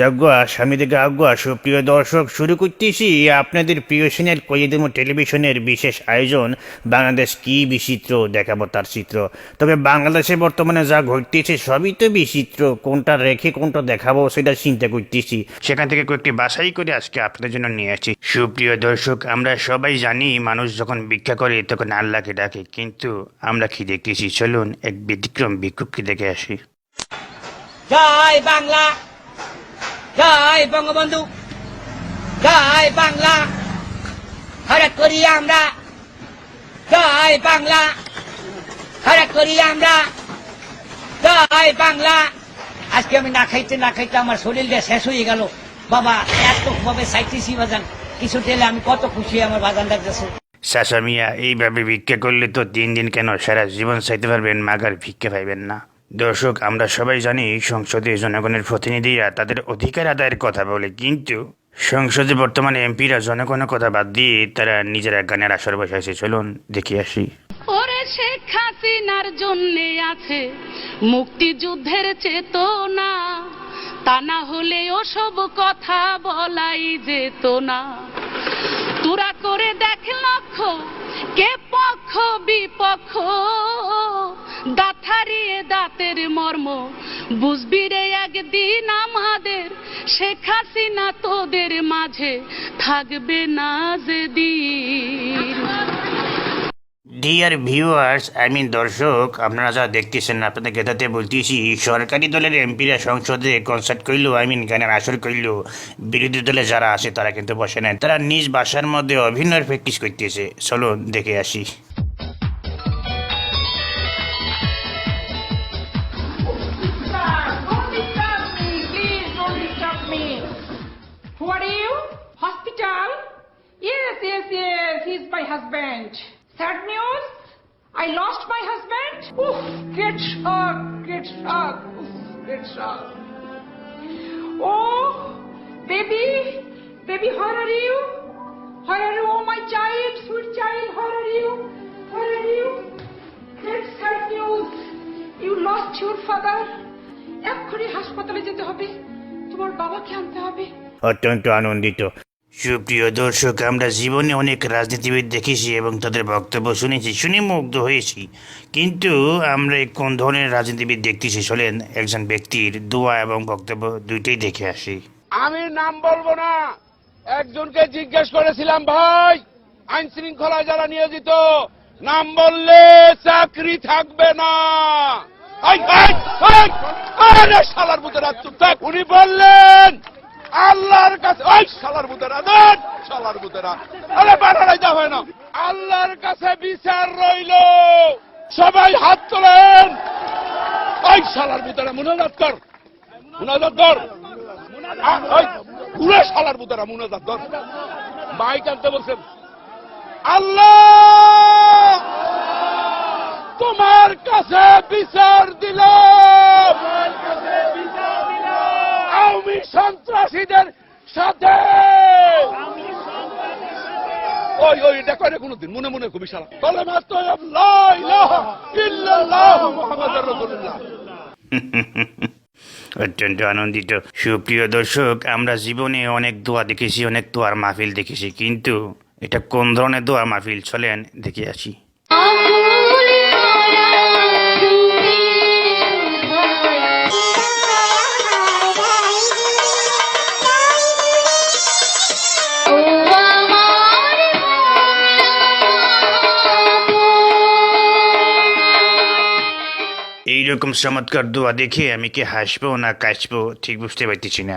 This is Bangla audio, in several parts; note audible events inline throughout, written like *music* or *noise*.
যজ্ঞা স্বামী থেকে আজ্ঞা, সুপ্রিয় দর্শক, শুরু করতেছি আপনাদের প্রিয় সিনের কয়েদিম টেলিভিশনের বিশেষ আয়োজন, বাংলাদেশ কি বিচিত্র দেখাবো তার চিত্র। তবে বাংলাদেশে বর্তমানে যা ঘটতেছে সবই তো বিচিত্র, কোনটা রেখে কোনটা দেখাবো সেটা চিন্তা করতেছি। সেখান থেকে কয়েকটি বাছাই করে আজকে আপনাদের জন্য নিয়ে আসছি। সুপ্রিয় দর্শক, আমরা সবাই জানি, মানুষ যখন ভিক্ষা করে তখন আল্লাহকে ডাকে, কিন্তু আমরা কি দেখতেছি? চলুন এক ব্যতিক্রম ভিক্ষুককে দেখে আসি। জয় বাংলা! জয় বঙ্গবন্ধু, জয় বাংলা, হঠাৎ করি আমরা, জয় বাংলা, হঠাৎ করি আমরা, জয় বাংলা। আজকে আমি না খাইতে না খাইতে আমার শরীরটা শেষ হয়ে গেল। বাবা এত ভাবে চাইতেছি বাজান, কিছু টেলে আমি কত খুশি আমার বাজান ডাকতেছে চাচা মিয়া, এইভাবে ভিক্ষা করলে তো দিন দিন কেন সারা জীবন চাইতে পারবেন, মাগার ভিক্ষা পাইবেন না। দর্শক, আমরা সবাই জানি সংসদে জনগণের প্রতিনিধিরা তাদের অধিকার আদায়ের কথা বলে, কিন্তু সংসদে বর্তমানে এমপিরা জনগণের কথা বাদ দিয়ে তারা নিজেরা গানের আসর বসাইছে চলুন, দেখে আসি। ওরে শেখ হাসিনার জন্যে আছে মুক্তিযুদ্ধের চেতনা। তা না হলে ওসব কথা বলাই যেত না। তোরা করে দেখ আমাদের, শেখ হাসিনা তোদের মাঝে থাকবে না ডিয়ার ভিউয়ার্স আই মিন দর্শক, আপনারা যা দেখতেছেন, আপনাদের গেতাতে বলতেছি, সরকারি দলের এমপিরা সংসদে কনসার্ট করল আই মিন গানের আসর করল বিরোধী দলে যারা আছে, তারা কিন্তু বসে নেয় তারা নিজ বাসার মধ্যে অভিনয়ের প্র্যাকটিস করতেছে। চলো দেখে আসি। Who are you? Hospital? Yes, yes, yes, he's my husband. Sad news? I lost my husband? Oof, great shock, great shock, Oof, great shock. Oh, baby, baby, where are you? Where are you? Oh, my child, sweet child, where are you? Where are you? Great sad news. You lost your father. এক্ষুনি হাসপাতালে যেতে হবে তোমার বাবাকে আনতে হবে অত্যন্ত আনন্দিত। সুপ্রিয় দর্শক আমরা জীবনে অনেক রাজনীতিবিদ দেখেছি এবং তাদের বক্তব্য শুনেছি শুনে মুগ্ধ হয়েছি। কিন্তু আমরা এই কোন ধরনের রাজনীতিবিদ দেখতেছি চলেন একজন ব্যক্তির দোয়া এবং বক্তব্য দুইটাই দেখে আসি। আমি নাম বলব না একজনকে জিজ্ঞেস করেছিলাম ভাই আইন শৃঙ্খলায় যারা নিয়োজিত নাম বললে চাকরি থাকবে না? চুপ থাক। উনি বললেন আল্লাহর কাছে ওই শালার বুতেরা দেন শালার বুতেরা আরে বানারাই যা হয় না। আল্লাহর কাছে বিচার রইল। সবাই হাত তোলেন। ওই শালার বুতেরা মুনাজাত কর। মুনাজাত কর। পুরো শালার বুতারা মুনাজাত ধর বাইক আনতে বলছেন, আল্লাহ, তোমার কাছে বিচার দিল আওয়ামী সন্ত্রাসীদের সাথে ওই ওই এটা করে কোনদিন মনে মনে খুবই সারা। *laughs* অত্যন্ত আনন্দিত। সুপ্রিয় দর্শক, আমরা জীবনে অনেক দোয়া দেখেছি, অনেক দোয়ার মাহফিল দেখেছি, কিন্তু এটা কোন ধরনের দোয়ার মাহফিল? চলেন, দেখে আসি। এইরকম চমৎকার দোয়া দেখে আমি কি হাসবো না কাশবো ঠিক বুঝতে পারতেছি না।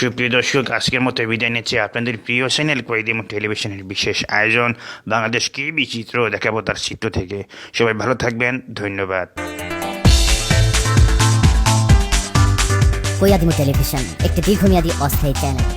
সুপ্রিয় দর্শক, আজকের মতো বিদায় নিচ্ছে। আপনাদের প্রিয় চ্যানেল কয়েদিম টেলিভিশনের বিশেষ আয়োজন, বাংলাদেশ কি বিচিত্র দেখাবো তার চিত্র থেকে। সবাই ভালো থাকবেন, ধন্যবাদ। কৈয়াদিমু টেলিভিশন একটি দীর্ঘমেয়াদী অস্থায়ী চ্যানেল